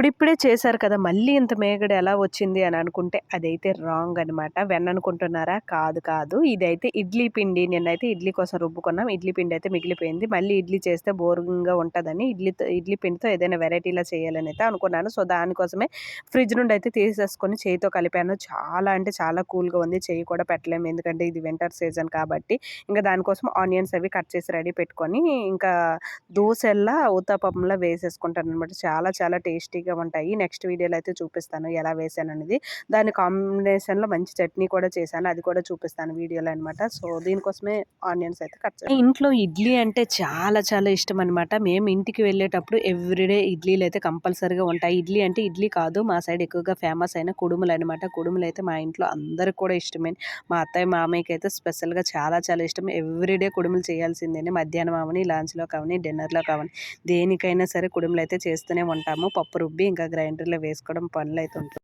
ఇప్పుడిప్పుడే చేశారు కదా మళ్ళీ ఇంత మేగడ ఎలా వచ్చింది అని అనుకుంటే అదైతే రాంగ్ అనమాట వెన్న అనుకుంటున్నారా కాదు కాదు. ఇదైతే ఇడ్లీ పిండి. నిన్నైతే ఇడ్లీ కోసం రుబ్బుకున్నాం. ఇడ్లీ పిండి అయితే మిగిలిపోయింది. మళ్ళీ ఇడ్లీ చేస్తే బోరింగ్గా ఉంటుందని ఇడ్లీతో ఇడ్లీ పిండితో ఏదైనా వెరైటీలా చేయాలని అయితే అనుకున్నాను. సో దానికోసమే ఫ్రిడ్జ్ నుండి అయితే తీసేసుకొని చేయితో కలిపాను. చాలా అంటే చాలా కూల్గా ఉంది. చేయి కూడా పెట్టలేము. ఎందుకంటే ఇది వింటర్ సీజన్ కాబట్టి. ఇంకా దానికోసం ఆనియన్స్ అవి కట్ చేసి రెడీ పెట్టుకొని ఇంకా దోశల్లా ఊతపంలా వేసేసుకుంటాను అనమాట చాలా చాలా టేస్టీగా ఉంటాయి. నెక్స్ట్ వీడియోలో అయితే చూపిస్తాను ఎలా వేసాను అనేది. దాని కాంబినేషన్లో మంచి చట్నీ కూడా చేశాను. అది కూడా చూపిస్తాను వీడియోలో అనమాట సో దీనికోసమే ఆనియన్స్ అయితే కట్ ఇంట్లో ఇడ్లీ అంటే చాలా చాలా ఇష్టం అనమాట మేము ఇంటికి వెళ్ళేటప్పుడు ఎవ్రీడే ఇడ్లీలు అయితే కంపల్సరీగా ఉంటాయి. ఇడ్లీ అంటే ఇడ్లీ కాదు మా సైడ్ ఎక్కువగా ఫేమస్ అయిన కుడుములు అనమాట కుడుములు అయితే మా ఇంట్లో అందరికి కూడా ఇష్టమే. మా అత్తయ్య మామయ్యకి అయితే స్పెషల్గా చాలా చాలా ఇష్టం. ఎవ్రీడే కుడుములు చేయాల్సిందేనే. మధ్యాహ్నం అవని లంచ్లో కావని డిన్నర్లో కావని దేనికైనా సరే కుడుములు అయితే చేస్తూనే ఉంటాము. పప్పు రుబ్బి ఇంకా గ్రైండర్లో వేసుకోవడం పనులు అయితే ఉంటుంది